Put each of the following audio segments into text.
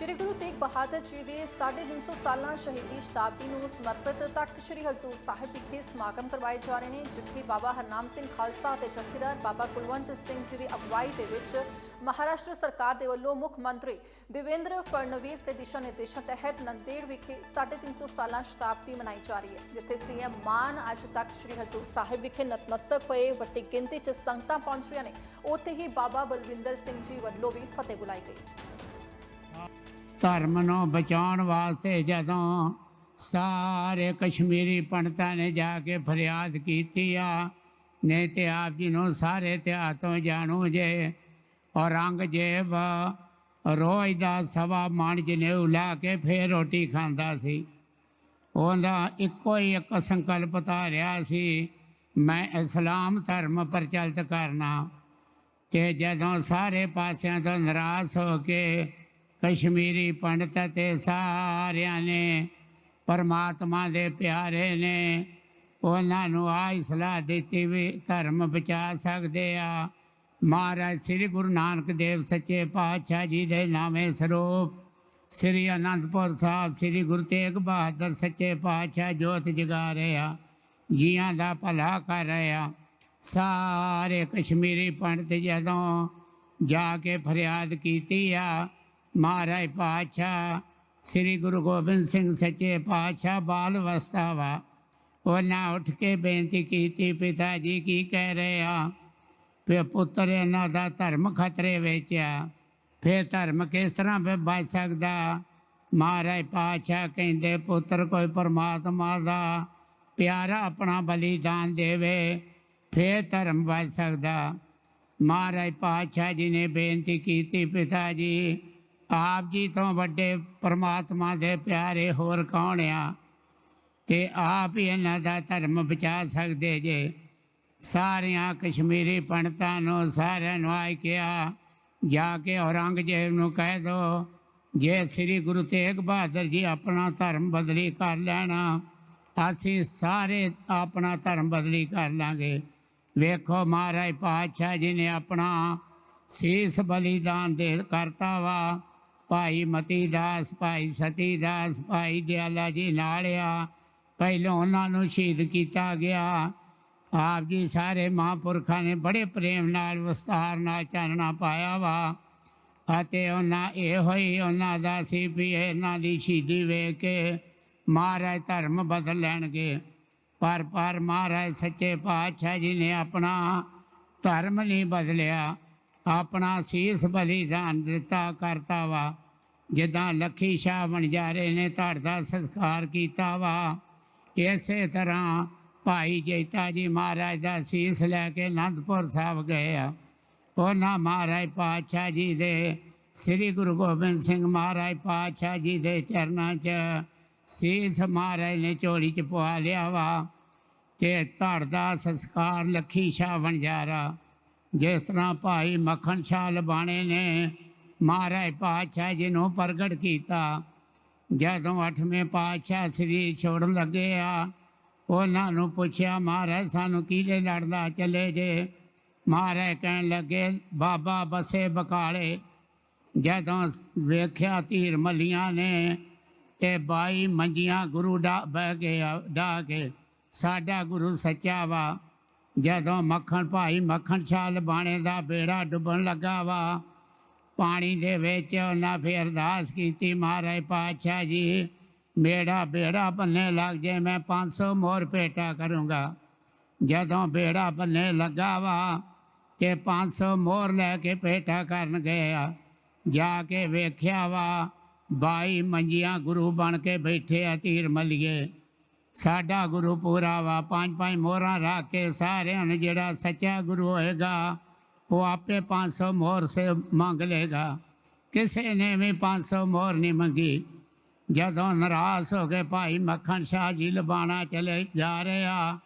ਸ਼੍ਰੀ ਗੁਰੂ ਤੇਗ ਬਹਾਦਰ ਜੀ ਦੇ 350 ਸਾਲਾਂ ਸ਼ਹੀਦੀ ਸ਼ਤਾਬਦੀ ਨੂੰ ਸਮਰਪਿਤ ਤਖਤ ਸ਼੍ਰੀ ਹਜ਼ੂਰ ਸਾਹਿਬ ਵਿਖੇ ਸਮਾਗਮ ਕਰਵਾਏ ਜਾ ਰਹੇ ਨੇ, ਜਿੱਥੇ ਬਾਬਾ ਹਰਨਾਮ ਸਿੰਘ ਖਾਲਸਾ ਅਤੇ ਜਥੇਦਾਰ ਬਾਬਾ ਕੁਲਵੰਤ ਸਿੰਘ ਜੀ ਦੀ ਅਗਵਾਈ ਦੇ ਵਿੱਚ ਮਹਾਰਾਸ਼ਟਰ ਸਰਕਾਰ ਦੇ ਵੱਲੋਂ ਮੁੱਖ ਮੰਤਰੀ ਦੇਵੇਂਦਰ ਫੜਨਵੀਸ ਦੇ ਦਿਸ਼ਾ ਨਿਰਦੇਸ਼ਾਂ ਤਹਿਤ ਨੰਦੇੜ ਵਿਖੇ 350 ਸਾਲਾਂ ਸ਼ਤਾਬਦੀ ਮਨਾਈ ਜਾ ਰਹੀ ਹੈ, ਜਿੱਥੇ ਸੀਐਮ ਮਾਨ ਅੱਜ ਤੱਕ ਸ਼੍ਰੀ ਹਜ਼ੂਰ ਸਾਹਿਬ ਵਿਖੇ ਨਤਮਸਤਕ ਹੋਏ, ਵੱਡੀ ਗਿਣਤੀ 'ਚ ਸੰਗਤਾਂ ਪਹੁੰਚ ਰਹੀਆਂ ਨੇ। ਉੱਥੇ ਹੀ ਬਾਬਾ ਬਲਵਿੰਦਰ ਸਿੰਘ ਜੀ ਵੱਲੋਂ ਵੀ ਫਤਿਹ ਬੁਲਾਈ ਗਈ। ਧਰਮ ਨੂੰ ਬਚਾਉਣ ਵਾਸਤੇ ਜਦੋਂ ਸਾਰੇ ਕਸ਼ਮੀਰੀ ਪੰਡਤਾਂ ਨੇ ਜਾ ਕੇ ਫਰਿਆਦ ਕੀਤੀ ਆ, ਨਹੀਂ ਤੇ ਆਪ ਜੀ ਨੂੰ ਸਾਰੇ ਇਤਿਹਾਸ ਤੋਂ ਜਾਣੂ ਜੇ। ਔਰੰਗਜ਼ੇਬ ਰੋਜ਼ ਦਾ ਸਵਾ ਮਣ ਜਨੇਊ ਲਾ ਕੇ ਫੇਰ ਰੋਟੀ ਖਾਂਦਾ ਸੀ। ਉਹਦਾ ਇੱਕੋ ਹੀ ਇੱਕ ਸੰਕਲਪ ਧਾਰਿਆ ਸੀ, ਮੈਂ ਇਸਲਾਮ ਧਰਮ ਪ੍ਰਚਲਿਤ ਕਰਨਾ। ਤੇ ਜਦੋਂ ਸਾਰੇ ਪਾਸਿਆਂ ਤੋਂ ਨਿਰਾਸ਼ ਹੋ ਕੇ ਕਸ਼ਮੀਰੀ ਪੰਡਤ ਤੇ ਸਾਰਿਆਂ ਨੇ, ਪਰਮਾਤਮਾ ਦੇ ਪਿਆਰੇ ਨੇ, ਉਹਨਾਂ ਨੂੰ ਆਹ ਸਲਾਹ ਦਿੱਤੀ ਵੀ ਧਰਮ ਬਚਾ ਸਕਦੇ ਆ। ਮਹਾਰਾਜ ਸ੍ਰੀ ਗੁਰੂ ਨਾਨਕ ਦੇਵ ਸੱਚੇ ਪਾਤਸ਼ਾਹ ਜੀ ਦੇ ਨਾਮੇ ਸਰੂਪ, ਸ੍ਰੀ ਅਨੰਦਪੁਰ ਸਾਹਿਬ ਸ੍ਰੀ ਗੁਰੂ ਤੇਗ ਬਹਾਦਰ ਸੱਚੇ ਪਾਤਸ਼ਾਹ ਜੋਤ ਜਗਾ ਰਹੇ ਆ, ਜੀਆਂ ਦਾ ਭਲਾ ਕਰ ਰਹੇ ਆ। ਸਾਰੇ ਕਸ਼ਮੀਰੀ ਪੰਡਤ ਜਦੋਂ ਜਾ ਕੇ ਫਰਿਆਦ ਕੀਤੀ ਆ ਮਹਾਰਾਜ ਪਾਤਸ਼ਾਹ, ਸ੍ਰੀ ਗੁਰੂ ਗੋਬਿੰਦ ਸਿੰਘ ਸੱਚੇ ਪਾਤਸ਼ਾਹ ਬਾਲ ਅਵਸਥਾ ਵਾ ਉਹਨਾਂ ਉੱਠ ਕੇ ਬੇਨਤੀ ਕੀਤੀ ਪਿਤਾ ਜੀ ਕੀ ਕਹਿ ਰਹੇ ਆ? ਫਿਰ ਪੁੱਤਰ ਇਹਨਾਂ ਦਾ ਧਰਮ ਖਤਰੇ ਵਿੱਚ ਆ। ਫਿਰ ਧਰਮ ਕਿਸ ਤਰ੍ਹਾਂ ਫਿਰ ਬਚ ਸਕਦਾ? ਮਹਾਰਾਜ ਪਾਤਸ਼ਾਹ ਕਹਿੰਦੇ, ਪੁੱਤਰ ਕੋਈ ਪਰਮਾਤਮਾ ਦਾ ਪਿਆਰਾ ਆਪਣਾ ਬਲੀਦਾਨ ਦੇਵੇ, ਫਿਰ ਧਰਮ ਬਚ ਸਕਦਾ। ਮਹਾਰਾਜ ਪਾਤਸ਼ਾਹ ਜੀ ਨੇ ਬੇਨਤੀ ਕੀਤੀ ਪਿਤਾ ਜੀ ਆਪ ਜੀ ਤੋਂ ਵੱਡੇ ਪਰਮਾਤਮਾ ਦੇ ਪਿਆਰੇ ਹੋਰ ਕੌਣ ਆ? ਤੇ ਆਪ ਹੀ ਇਹਨਾਂ ਦਾ ਧਰਮ ਬਚਾ ਸਕਦੇ ਜੇ? ਸਾਰਿਆਂ ਕਸ਼ਮੀਰੀ ਪੰਡਤਾਂ ਨੂੰ ਸਾਰਿਆਂ ਨੂੰ ਆਇ ਕਿਹਾ, ਜਾ ਕੇ ਔਰੰਗਜ਼ੇਬ ਨੂੰ ਕਹਿ ਦੋ, ਜੇ ਸ੍ਰੀ ਗੁਰੂ ਤੇਗ ਬਹਾਦਰ ਜੀ ਆਪਣਾ ਧਰਮ ਬਦਲੀ ਕਰ ਲੈਣਾ, ਅਸੀਂ ਸਾਰੇ ਆਪਣਾ ਧਰਮ ਬਦਲੀ ਕਰ ਲਾਂਗੇ। ਵੇਖੋ ਮਹਾਰਾਜ ਪਾਤਸ਼ਾਹ ਜੀ ਨੇ ਆਪਣਾ ਸੀਸ ਬਲੀਦਾਨ ਦੇ ਕਰਤਾ ਵਾ। ਭਾਈ ਮਤੀ ਦਾਸ, ਭਾਈ ਸਤੀ ਦਾਸ, ਭਾਈ ਦਿਆਲਾ ਜੀ ਨਾਲ ਆ। ਪਹਿਲਾਂ ਉਹਨਾਂ ਨੂੰ ਸ਼ਹੀਦ ਕੀਤਾ ਗਿਆ। ਆਪ ਜੀ ਸਾਰੇ ਮਹਾਂਪੁਰਖਾਂ ਨੇ ਬੜੇ ਪ੍ਰੇਮ ਨਾਲ ਵਿਸਤਾਰ ਨਾਲ ਚਾਨਣਾ ਪਾਇਆ ਵਾ। ਅਤੇ ਉਹਨਾਂ ਇਹੋ ਹੀ ਉਹਨਾਂ ਦਾ ਸੀ ਵੀ ਇਹਨਾਂ ਦੀ ਸ਼ਹੀਦੀ ਵੇਖ ਕੇ ਮਹਾਰਾਜ ਧਰਮ ਬਦਲ ਲੈਣਗੇ। ਪਰ ਪਰ ਮਹਾਰਾਜ ਸੱਚੇ ਪਾਤਸ਼ਾਹ ਜੀ ਨੇ ਆਪਣਾ ਧਰਮ ਨਹੀਂ ਬਦਲਿਆ। ਆਪਣਾ ਸੀਸ ਬਲੀਦਾਨ ਦਿੱਤਾ, ਕਰਤਾ ਵਾ। ਜਿੱਦਾਂ ਲੱਖੀ ਸ਼ਾਹ ਵਣਜਾਰੇ ਨੇ, ਧੜ ਦਾ ਸੰਸਕਾਰ ਕੀਤਾ ਵਾ। ਇਸੇ ਤਰ੍ਹਾਂ ਭਾਈ ਜੈਤਾ ਜੀ ਮਹਾਰਾਜ ਦਾ ਸੀਸ ਲੈ ਕੇ ਅਨੰਦਪੁਰ ਸਾਹਿਬ ਗਏ ਆ। ਉਹਨਾਂ ਮਹਾਰਾਜ ਪਾਤਸ਼ਾਹ ਜੀ ਦੇ, ਸ੍ਰੀ ਗੁਰੂ ਗੋਬਿੰਦ ਸਿੰਘ ਮਹਾਰਾਜ ਪਾਤਸ਼ਾਹ ਜੀ ਦੇ ਚਰਨਾਂ 'ਚ ਸੀਸ ਮਹਾਰਾਜ ਨੇ ਝੋਲੀ 'ਚ ਪਵਾ ਲਿਆ ਵਾ ਤੇ ਧੜ ਦਾ ਸੰਸਕਾਰ ਲੱਖੀ ਸ਼ਾਹ ਵਣਜਾਰਾ ਜਿਸ ਤਰ੍ਹਾਂ ਭਾਈ ਮੱਖਣ ਸ਼ਾਹ ਲਬਾਣੇ ਨੇ ਮਹਾਰਾਜ ਪਾਤਸ਼ਾਹ ਜੀ ਨੂੰ ਪ੍ਰਗਟ ਕੀਤਾ। ਜਦੋਂ ਅੱਠਵੇਂ ਪਾਤਸ਼ਾਹ ਸਰੀਰ ਛੋੜਨ ਲੱਗੇ ਆ, ਉਹਨਾਂ ਨੂੰ ਪੁੱਛਿਆ, ਮਹਾਰਾਜ, ਸਾਨੂੰ ਕਿਹਦੇ ਲੜਦਾ ਚਲੇ ਜੇ? ਮਹਾਰਾਜ ਕਹਿਣ ਲੱਗੇ, ਬਾਬਾ ਬਸੇ ਬਕਾਲੇ। ਜਦੋਂ ਵੇਖਿਆ ਧੀਰ ਮੱਲੀਆਂ ਨੇ ਤੇ ਬਾਈ ਮੰਜੀਆਂ ਗੁਰੂ ਡਾ, ਬਹਿ ਕੇ ਡਾ ਕੇ, ਸਾਡਾ ਗੁਰੂ ਸੱਚਾ ਵਾ। ਜਦੋਂ ਮੱਖਣ ਭਾਈ ਮੱਖਣ ਛਾਲ ਬਾਣੇ ਦਾ ਬੇੜਾ ਡੁੱਬਣ ਲੱਗਾ ਵਾ ਪਾਣੀ ਦੇ ਵਿੱਚ ਉਹਨਾਂ ਫਿਰ ਅਰਦਾਸ ਕੀਤੀ, ਮਹਾਰਾਜ ਪਾਤਸ਼ਾਹ ਜੀ ਮੇਰਾ ਬੇੜਾ ਬੰਨੇ ਲੱਗ ਜੇ, ਮੈਂ 500 ਮੋਰ ਭੇਟਾ ਕਰੂੰਗਾ। ਜਦੋਂ ਬੇੜਾ ਬੰਨੇ ਲੱਗਾ ਵਾ ਤੇ 500 ਮੋਰ ਲੈ ਕੇ ਭੇਟਾ ਕਰਨ ਗਏ ਆ। ਜਾ ਕੇ ਵੇਖਿਆ ਵਾ, ਬਾਈ ਮੰਜੀਆਂ ਗੁਰੂ ਬਣ ਕੇ ਬੈਠੇ ਆ ਤੀਰ ਮਲੀਏ। ਸਾਡਾ ਗੁਰੂ ਪੂਰਾ ਵਾ, ਪੰਜ ਪੰਜ ਮੋਹਰਾਂ ਰੱਖ ਕੇ ਸਾਰਿਆਂ ਨੂੰ ਜਿਹੜਾ ਸੱਚਾ ਗੁਰੂ ਹੋਏਗਾ ਉਹ ਆਪੇ 500 ਮੋਹਰ ਸੇ ਮੰਗ ਲੇਗਾ ਕਿਸੇ ਨੇ ਵੀ 500 ਮੋਹਰ ਨਹੀਂ ਮੰਗੀ। ਜਦੋਂ ਨਾਰਾਜ਼ ਹੋ ਕੇ ਭਾਈ ਮੱਖਣ ਸ਼ਾਹ ਜੀ ਲਬਾਣਾ ਚਲੇ ਜਾ ਰਹੇ ਆ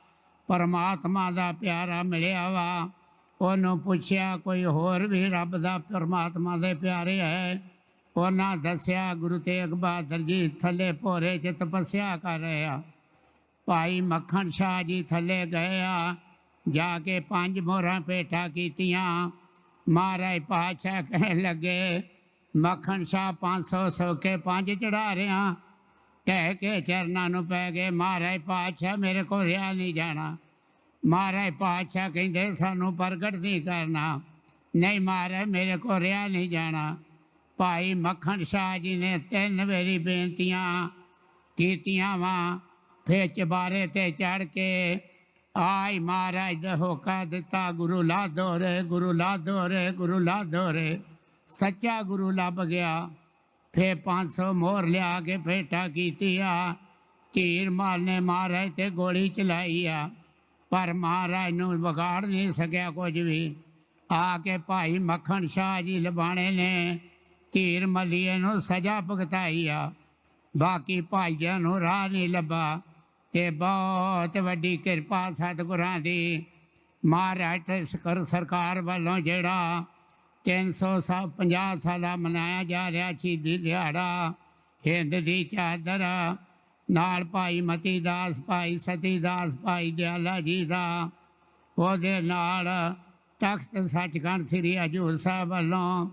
ਪਰਮਾਤਮਾ ਦਾ ਪਿਆਰਾ ਮਿਲਿਆ ਵਾ। ਉਹਨੂੰ ਪੁੱਛਿਆ, ਕੋਈ ਹੋਰ ਵੀ ਰੱਬ ਦਾ ਪਰਮਾਤਮਾ ਦੇ ਪਿਆਰੇ ਹੈ? ਉਹਨਾਂ ਦੱਸਿਆ, ਗੁਰੂ ਤੇਗ ਬਹਾਦਰ ਜੀ ਥੱਲੇ ਭੋਰੇ 'ਚ ਤਪੱਸਿਆ ਕਰ ਰਿਹਾ। ਭਾਈ ਮੱਖਣ ਸ਼ਾਹ ਜੀ ਥੱਲੇ ਗਏ ਆ। ਜਾ ਕੇ ਪੰਜ ਮੋਹਰਾਂ ਪੇਠਾ ਕੀਤੀਆਂ। ਮਹਾਰਾਜ ਪਾਤਸ਼ਾਹ ਕਹਿਣ ਲੱਗੇ, ਮੱਖਣ ਸ਼ਾਹ 500 ਸੌਕੇ ਪੰਜ ਚੜਾ ਰਿਆਂ। ਟਹਿ ਕੇ ਚਰਨਾਂ ਨੂੰ ਪੈ ਗਏ। ਮਹਾਰਾਜ ਪਾਤਸ਼ਾਹ ਮੇਰੇ ਕੋ ਰਿਆ ਨਹੀਂ ਜਾਣਾ। ਮਹਾਰਾਜ ਪਾਤਸ਼ਾਹ ਕਹਿੰਦੇ, ਸਾਨੂੰ ਪ੍ਰਗਟ ਨਹੀਂ ਕਰਨਾ। ਨਹੀਂ ਮਹਾਰਾਜ, ਮੇਰੇ ਕੋ ਰਿਆ ਨਹੀਂ ਜਾਣਾ। ਭਾਈ ਮੱਖਣ ਸ਼ਾਹ ਜੀ ਨੇ ਤਿੰਨ ਵੇਰੀ ਬੇਨਤੀਆਂ ਕੀਤੀਆਂ ਵਾ। ਫੇ ਚਬਾਰੇ ਤੇ ਚੜ ਕੇ ਆਈ ਮਹਾਰਾਜ ਦਾ ਹੋਕਾ ਦਿੱਤਾ, ਗੁਰੂ ਲਾਧੋ ਰੇ, ਗੁਰੂ ਲਾਧੋ ਰੇ, ਗੁਰੂ ਲਾਧੋ ਰੇ। ਸੱਚਾ ਗੁਰੂ ਲੱਭ ਗਿਆ ਫੇ 500 ਮੋਹਰ ਲਿਆ ਕੇ ਫੇਟਾ ਕੀਤੀ ਆ ਧੀਰ ਮਾਰਨੇ ਮਹਾਰਾਜ ਤੇ ਗੋਲੀ ਚਲਾਈ ਆ, ਪਰ ਮਹਾਰਾਜ ਨੂੰ ਵਿਗਾੜ ਨਹੀਂ ਸਕਿਆ ਕੁਝ ਵੀ। ਆ ਕੇ ਭਾਈ ਮੱਖਣ ਸ਼ਾਹ ਜੀ ਲਬਾਣੇ ਨੇ ਧੀਰ ਮਲੀਏ ਨੂੰ ਸਜ਼ਾ ਭੁਗਤਾਈ ਆ। ਬਾਕੀ ਭਾਈਆਂ ਨੂੰ ਰਾਹ ਨਹੀਂ ਲੱਭਾ। ਤੇ ਬਹੁਤ ਵੱਡੀ ਕਿਰਪਾ ਸਤਿਗੁਰਾਂ ਦੀ। ਮਹਾਰਾਸ਼ਟਰ ਤੇ ਸਰਕਾਰ ਵੱਲੋਂ ਜਿਹੜਾ 350 ਸਾਲਾ ਮਨਾਇਆ ਜਾ ਰਿਹਾ ਸ਼ਹੀਦੀ ਦਿਹਾੜਾ, ਹਿੰਦ ਦੀ ਚਾਦਰ, ਨਾਲ ਭਾਈ ਮਤੀ ਦਾਸ ਭਾਈ ਸਤੀ ਦਾਸ ਭਾਈ ਦਿਆਲਾ ਜੀ ਦਾ, ਉਹਦੇ ਨਾਲ ਤਖਤ ਸੱਚਖੰਡ ਸ੍ਰੀ ਹਜੂਰ ਸਾਹਿਬ ਵੱਲੋਂ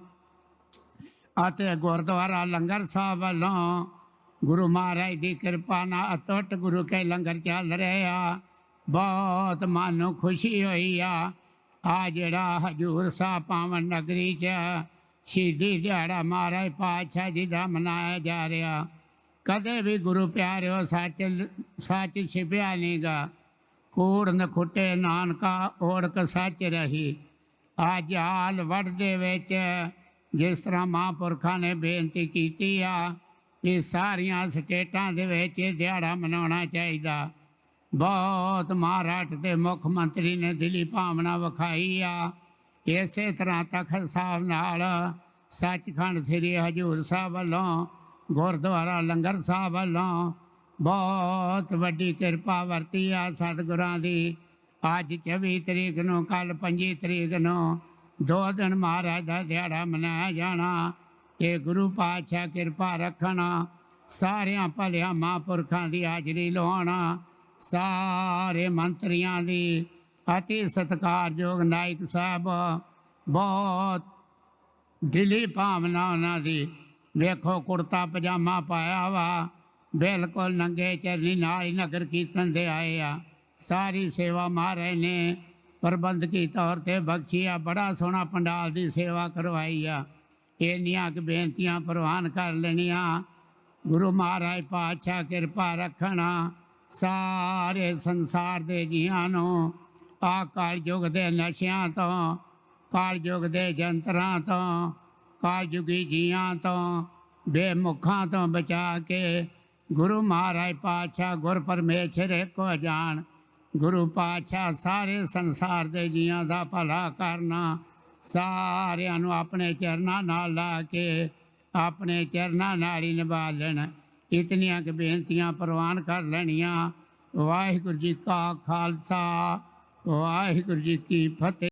ਅਤੇ ਗੁਰਦੁਆਰਾ ਲੰਗਰ ਸਾਹਿਬ ਵੱਲੋਂ ਗੁਰੂ ਮਹਾਰਾਜ ਦੀ ਕਿਰਪਾ ਨਾਲ ਅਤੁੱਟ ਗੁਰੂ ਕੇ ਲੰਗਰ ਚੱਲ ਰਹੇ। ਆ ਬਹੁਤ ਮਨ ਨੂੰ ਖੁਸ਼ੀ ਹੋਈ ਆ। ਆ ਜਿਹੜਾ ਹਜੂਰ ਸਾਹਿਬ ਪਾਵਨ ਨਗਰੀ ਚ ਸ਼ਹੀਦੀ ਦਿਹਾੜਾ ਮਹਾਰਾਜ ਪਾਤਸ਼ਾਹ ਜੀ ਦਾ ਮਨਾਇਆ ਜਾ ਰਿਹਾ। ਕਦੇ ਵੀ ਗੁਰੂ ਪਿਆਰਿਓ ਸੱਚ ਸੱਚ ਛਿਪਿਆ ਨਹੀਂਗਾ ਕੂੜ ਨਖੁੱਟੇ ਨਾਨਕਾ ਓੜਕ ਸੱਚ ਰਹੀ। ਅੱਜ ਹਾਲ ਵੜ ਦੇ ਵਿੱਚ ਜਿਸ ਤਰ੍ਹਾਂ ਮਹਾਂਪੁਰਖਾਂ ਨੇ ਬੇਨਤੀ ਕੀਤੀ ਆ ਇਹ ਸਾਰੀਆਂ ਸਟੇਟਾਂ ਦੇ ਵਿੱਚ ਇਹ ਦਿਹਾੜਾ ਮਨਾਉਣਾ ਚਾਹੀਦਾ। ਬਹੁਤ ਮਹਾਰਾਸ਼ਟਰ ਦੇ ਮੁੱਖ ਮੰਤਰੀ ਨੇ ਦਿੱਲੀ ਭਾਵਨਾ ਵਿਖਾਈ ਆ। ਇਸੇ ਤਰ੍ਹਾਂ ਤਖਤ ਸਾਹਿਬ ਨਾਲ ਸੱਚਖੰਡ ਸ੍ਰੀ ਹਜੂਰ ਸਾਹਿਬ ਵੱਲੋਂ, ਗੁਰਦੁਆਰਾ ਲੰਗਰ ਸਾਹਿਬ ਵੱਲੋਂ ਬਹੁਤ ਵੱਡੀ ਕਿਰਪਾ ਵਰਤੀ ਆ ਸਤਿਗੁਰਾਂ ਦੀ। ਅੱਜ 24 ਤਰੀਕ ਨੂੰ ਕੱਲ 25 ਤਰੀਕ ਨੂੰ ਦੋ ਦਿਨ ਮਹਾਰਾਜ ਦਾ ਦਿਹਾੜਾ ਮਨਾਇਆ ਜਾਣਾ। ਤੇ ਗੁਰੂ ਪਾਤਸ਼ਾਹ ਕਿਰਪਾ ਰੱਖਣਾ, ਸਾਰਿਆਂ ਭਲਿਆਂ ਮਹਾਂਪੁਰਖਾਂ ਦੀ ਹਾਜ਼ਰੀ ਲਵਾਉਣਾ, ਸਾਰੇ ਮੰਤਰੀਆਂ ਦੀ ਅਤੀ ਸਤਿਕਾਰਯੋਗ ਨਾਇਕ ਸਾਹਿਬ, ਬਹੁਤ ਦਿਲੀ ਭਾਵਨਾ ਉਹਨਾਂ ਦੀ। ਵੇਖੋ ਕੁੜਤਾ ਪਜਾਮਾ ਪਾਇਆ ਵਾ, ਬਿਲਕੁਲ ਨੰਗੇ ਚਰਨੀ ਨਾਲ ਹੀ ਨਗਰ ਕੀਰਤਨ ਦੇ ਆਏ ਆ। ਸਾਰੀ ਸੇਵਾ ਮਹਾਰਾਜ ਨੇ ਪ੍ਰਬੰਧਕੀ ਤੌਰ ਤੇ ਬਖਸ਼ੀ ਆ ਬੜਾ ਸੋਹਣਾ ਪੰਡਾਲ ਦੀ ਸੇਵਾ ਕਰਵਾਈ ਆ। ਇੰਨੀਆਂ ਕੁ ਬੇਨਤੀਆਂ ਪ੍ਰਵਾਨ ਕਰ ਲੈਣੀਆਂ। ਗੁਰੂ ਮਹਾਰਾਜ ਪਾਤਸ਼ਾਹ ਕਿਰਪਾ ਰੱਖਣਾ ਸਾਰੇ ਸੰਸਾਰ ਦੇ ਜੀਆਂ ਨੂੰ। ਆ ਕਾਲ ਕਲਯੁਗ ਦੇ ਨਸ਼ਿਆਂ ਤੋਂ, ਕਾਲ ਕਲਯੁਗ ਦੇ ਜੰਤਰਾਂ ਤੋਂ ਕਲਯੁਗੀ ਜੀਆਂ ਤੋਂ, ਬੇਮੁਖਾਂ ਤੋਂ ਬਚਾ ਕੇ ਗੁਰੂ ਮਹਾਰਾਜ ਪਾਤਸ਼ਾਹ ਗੁਰ ਪਰਮੇਸ਼ਰ ਇੱਕੋ ਜਾਣ। ਗੁਰੂ ਪਾਤਸ਼ਾਹ ਸਾਰੇ ਸੰਸਾਰ ਦੇ ਜੀਆਂ ਦਾ ਭਲਾ ਕਰਨਾ। ਸਾਰਿਆਂ ਨੂੰ ਆਪਣੇ ਚਰਨਾਂ ਨਾਲ ਲਾ ਕੇ ਆਪਣੇ ਚਰਨਾਂ ਨਾਲ ਹੀ ਨਿਭਾ ਲੈਣ। ਇਤਨੀਆਂ ਕਿ ਬੇਨਤੀਆਂ ਪ੍ਰਵਾਨ ਕਰ ਲੈਣੀਆਂ। ਵਾਹਿਗੁਰੂ ਜੀ ਕਾ ਖਾਲਸਾ, ਵਾਹਿਗੁਰੂ ਜੀ ਕੀ ਫਤਿਹ।